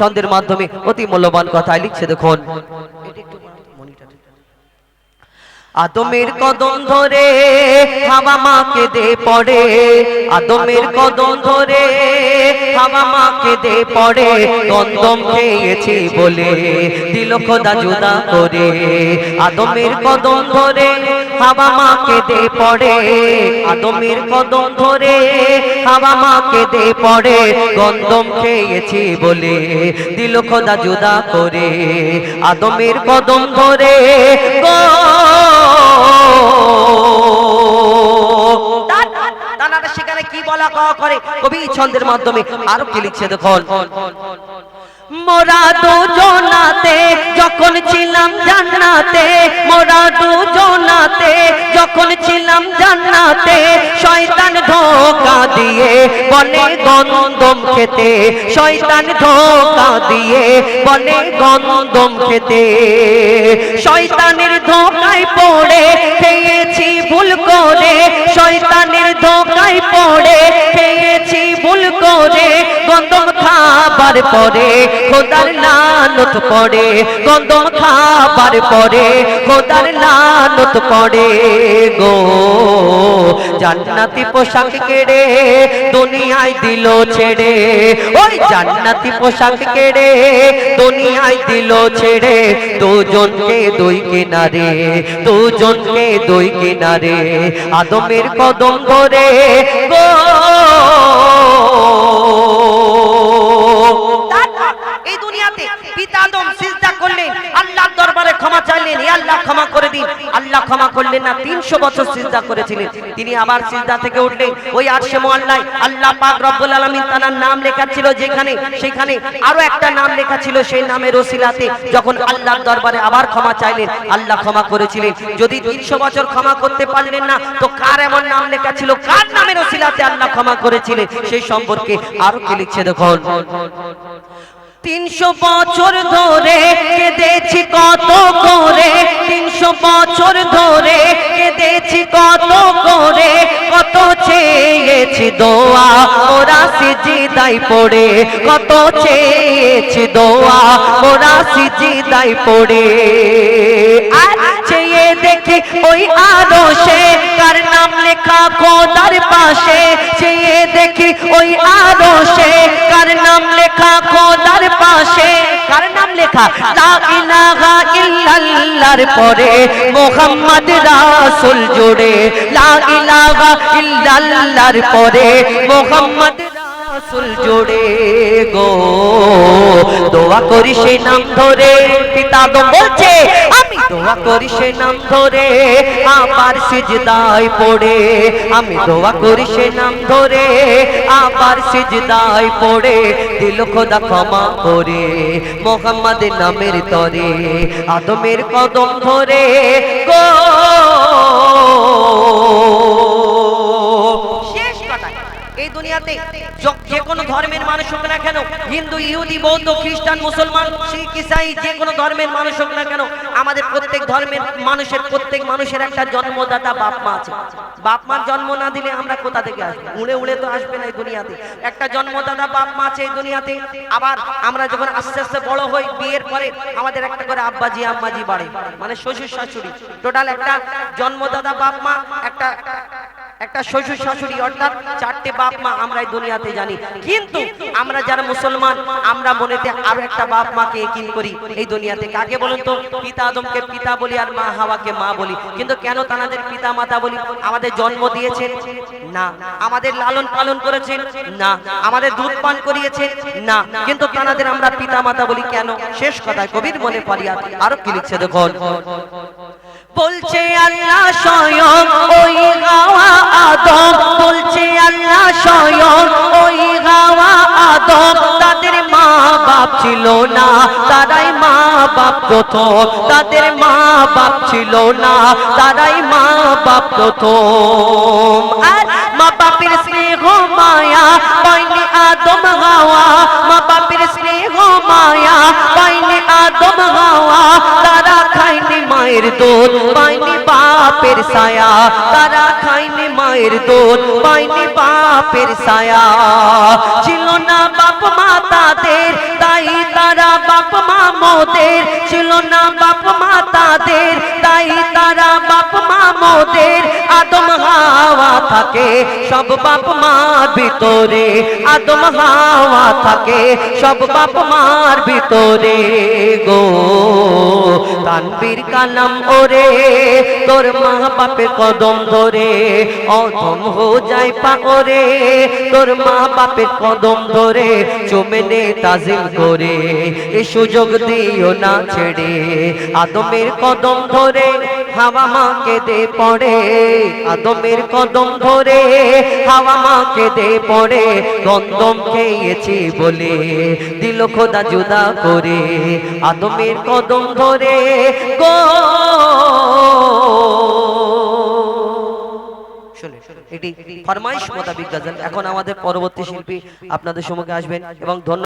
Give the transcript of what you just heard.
ছন্দের মাধ্যমে অতি মূল্যবান কথায় লিখছে দেখুন। আদমের কদম ধরে হাওয়া মাকে দে পড়ে। আদমের কদম ধরে হাওয়া মাকে দে পড়ে। গন্দম খেয়েছি বলে দিল খোদা জুদা করে। আদমের কদম ধরে হাওয়া মাকে দে পড়ে আদমের কদম ধরে হাওয়া মাকে দে পড়ে গন্দম খেয়েছি বলে দিল খোদা জুদা করে আদমের কদম ধরে সেখানে কি বলা কওয়া করে কবি ছন্দের মাধ্যমে আরও কি লিখছে দেখুন মোরা দুজনাতে যখন ছিলাম জান্নাতে, মোরা দুজনাতে যখন ছিলাম জান্নাতে, শয়তান ধোকা দিয়ে বলে গন্ধম খেতে, শয়তান ধোকা দিয়ে বলে গন্ধম খেতে, শয়তানের ধোকায় পড়ে খেয়েছি ভুল করে, শয়তানের ধোকায় পড়ে খেয়েছি ভুল করে গন্ধম খাবার পরে, খোদার লানত পড়ে গন্ধম খাবার পরে, খোদার লানত পড়ে গো। জান্নাতি পোশাক কেড়ে দুনিয়ায় দিল ছেড়ে, ওই জান্নাতি পোশাক কেড়ে দুনিয়ায় দিল ছেড়ে। দুজনকে দুই কিনারে, দুজনকে দুই কিনারে, আদমের কদম ধরে গো। করলেন না 300 বছর সিজদা করেছিলেন। তিনি আবার সিজদা থেকে উঠলেন। ওই আরশে মুআল্লায় আল্লাহ পাক রব্বুল আলামিন তার নাম লেখা ছিল যেখানে, সেখানে আরও একটা নাম লেখা ছিল সেই নামের ওসিলাতে যখন আল্লাহর দরবারে আবার ক্ষমা চাইলেন, আল্লাহ ক্ষমা করেছিলেন। যদি 300 বছর ক্ষমা করতে পারলেন না, তো কার এমন নাম লেখা ছিল? কার নামের ওসিলাতে আল্লাহ ক্ষমা করেছিলেন? সেই সম্পর্কে আরও কি লিখছে দেখুন। তিনশো বছর ধরে কেঁদেছি, কত করে তিনশো বছর ধরে কেঁদেছি, কত করে, কত চেয়েছি দোয়া। ওরা সিজিদাই পড়ে, কত চেয়েছি দোয়া। ওরা সিজিদাই পড়ে। চেয়ে দেখি ওই আরও কার নাম লেখা খোদার পাশে। চেয়ে দেখি ওই আরও সে কার নাম লেখা খোদার পাশে। কার নাম লেখা? লা ইলাহা ইল্লাল্লাহর পরে মোহাম্মদ রাসুল জুড়ে, লা ইলাহা ইল্লাল্লাহর পরে মোহাম্মদ রাসুল জুড়ে গো। দোয়া করি সেই নাম ধরে, পিতা তো বলছে দোয়া করি সে নাম ধরে, আবার পড়ে। আমি দোয়া করি সে নাম ধরে, আবার পড়ে। দিল খোদা ক্ষমা করে মোহাম্মদ নামের তরে, আদমের কদম ধরে, গো। শেষ কথা এই দুনিয়াতে য- কোনো ধর্মের মানুষ হোক না কেন, হিন্দু, ইহুদি, বৌদ্ধ, খ্রিস্টান, মুসলমান, শিখ, ইসাই, যে কোনো ধর্মের মানুষ হোক না কেন, আমাদের প্রত্যেক ধর্মের মানুষের প্রত্যেক মানুষের একটা জন্মদাতা বাপ মা আছে। বাপ মার জন্ম না দিলে আমরা কোথা থেকে আসব? উড়ে উড়ে তো আসবে না এই দুনিয়াতে। একটা জন্মদাতা বাপ মা আছে এই দুনিয়াতে, আবার আমরা যখন আস্তে আস্তে বড় হই, বিয়ের পরে আমাদের একটা করে আব্বাজি, আম্মাজি বাড়ে মানে শ্বশুর শাশুড়ি। টোটাল একটা জন্মদাতা বাপ মা, একটা একটা শ্বশুর শাশুড়ি অর্থাৎ চারটে বাপ মা আমরা দুনিয়াতে জানি। কিন্তু আমরা যারা মুসলমান, আমরা মনেতে আরও একটা বাপ মাকে একিন করি এই দুনিয়াতে। কাকে বলুন তো? পিতা আদমকে পিতা বলি আর মা হাওয়াকে মা বলি। কিন্তু কেন তাদের পিতা মাতা বলি? আমাদের জন্ম দিয়েছেন? না। আমাদের লালন পালন করেছেন? না। আমাদের দুধ পান করিয়েছেন? না। কিন্তু তাদের আমরা পিতা মাতা বলি কেন? শেষ কথায় কবির মনে পারিয়া আরও কি লিখছে দেখুন? বলছে আল্লাহ স্বয়ং, ওই গাওয়া আদম। বলছে আল্লাহ স্বয়ং, ওই গাওয়া আদম। তাদের মা বাপ ছিল না, তারাই মা বাপ প্রথম। তাদের মা বাপ ছিল না, তারাই মা বাপ প্রথম। আর মা বাপের স্নেহ মায়া দুধ পাইনি বাপের সায়া তারা খাইনি মায়ের দুধ পাইনি বাপের সায়া ছিল না বাপ মা তাদের, তাই তারা বাপ মা মোদের। ছিল না বাপ থাকে, সব বাপ মার ভিতরে, আদম হাওয়া থাকে, সব বাপ মার ভিতরে গো। তানবীর কালাম ওরে, তোর মা বাপের কদম ধরে, অধম হো যায় পাকরে তোর মা বাপের কদম ধরে চুমেনে তাজিম করে, এ সুযোগ দিও না ছেড়ে, আদমের কদম ধরে হাওয়া মাকে দে পড়ে, আদমের কদম ধরে হাওয়া মাকে দে পড়ে গন্দম খেয়েছি বলে দিল খোদা জুদা করে। আদমের কদম ধরে, গো! এটি ফরমাইশ মোতাবিক গজল। এখন আমাদের পরবর্তী শিল্পী আপনাদের সম্মুখে আসবেন এবং ধন্য